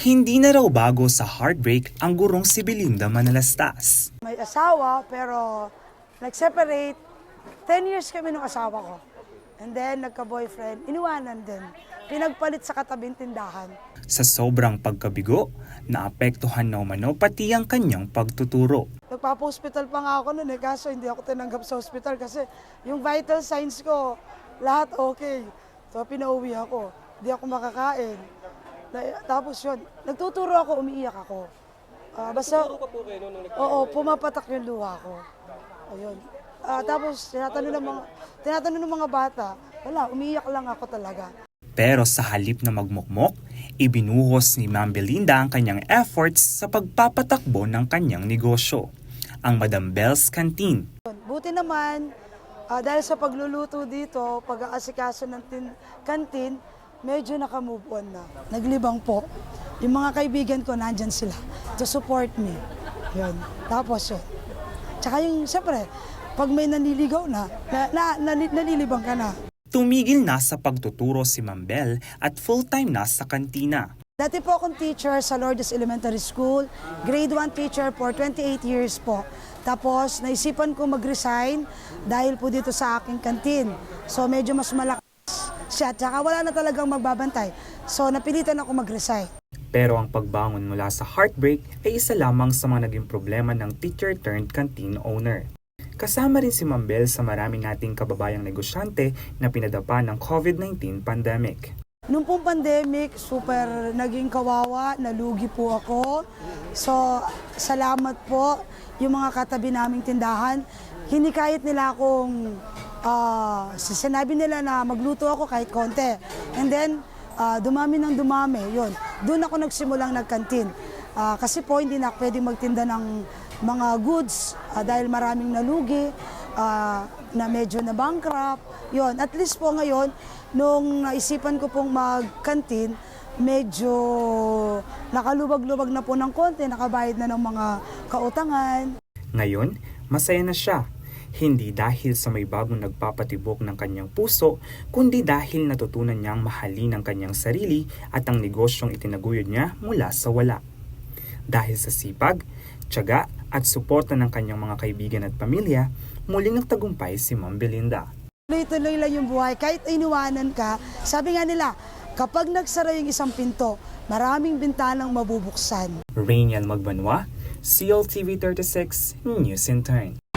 Hindi na raw bago sa heartbreak ang gurong si Belinda Manalastas. May asawa, pero nag-separate. 10 years kami ng asawa ko. And then, nagka-boyfriend. Iniwanan din. Pinagpalit sa katabing tindahan. Sa sobrang pagkabigo, naapektuhan na umano pati ang kanyang pagtuturo. Nagpapa-hospital pa nga ako noon eh, kaso hindi ako tinanggap sa hospital kasi yung vital signs ko, lahat okay. So, pinauwi ako. Hindi ako makakain. Na- tapos yun, nagtuturo ako, umiiyak ako. Ah, basta, Oo, pumapatak yung luha ko. Ayun. Ah, tapos, tinatanong ng mga, tinatanong ng mga bata, wala, umiiyak lang ako talaga. Pero sa halip na magmukmok, ibinuhos ni Ma'am Belinda ang kanyang efforts sa pagpapatakbo ng kanyang negosyo, ang Madam Bell's Canteen. Yun. Buti naman, ah, dahil sa pagluluto dito, pag-aasikaso ng tin- kantin, medyo nakamove on na. Naglibang po. Yung mga kaibigan ko, nandyan sila to support me. Yun. Tapos yun. Tsaka yung, siyempre, pag may naniligaw na, na, na, nani- nalilibang ka na. Tumigil na sa pagtuturo si Ma'am Bell at full-time na sa kantina. Dati po akong teacher sa Lourdes Elementary School. Grade 1 teacher for 28 years po. Tapos, naisipan ko mag-resign dahil po dito sa aking kantin. So, medyo mas malakas siya. Tsaka wala na talagang magbabantay. So, napilitan ako mag-resign. Pero ang pagbangon mula sa heartbreak ay isa lamang sa mga naging problema ng teacher turned canteen owner. Kasama rin si Ma'am Bell sa marami nating kababayang negosyante na pinadapa ng COVID-19 pandemic. Nung pong pandemic, super naging kawawa, nalugi po ako. So, salamat po yung mga katabi naming tindahan. Hinikayat nila akong, ah, sinabi nila na magluto ako kahit konti. And then, ah, dumami ng dumami, yun. Doon ako nagsimulang nagkantin. Ah, kasi po, hindi na ako pwedeng magtinda ng mga goods ah, dahil maraming nalugi, ah, na medyo na bankrupt. Yun, at least po ngayon, nung naisipan ko pong magkantin, medyo nakalubag-lubag na po ng konti, nakabayad na ng mga kautangan. Ngayon, masaya na siya. Hindi dahil sa may bagong nagpapatibok ng kanyang puso, kundi dahil natutunan niyang mahalin ang kanyang sarili at ang negosyong itinaguyod niya mula sa wala. Dahil sa sipag, tiyaga at suporta ng kanyang mga kaibigan at pamilya, muling nagtagumpay si Ma'am Belinda. Tuloy-tuloy lang yung buhay. Kahit iniwanan ka, sabi nga nila, kapag nagsara yung isang pinto, maraming bintanang mabubuksan. Rainiel Magbanwa, CLTV 36, News in Turn.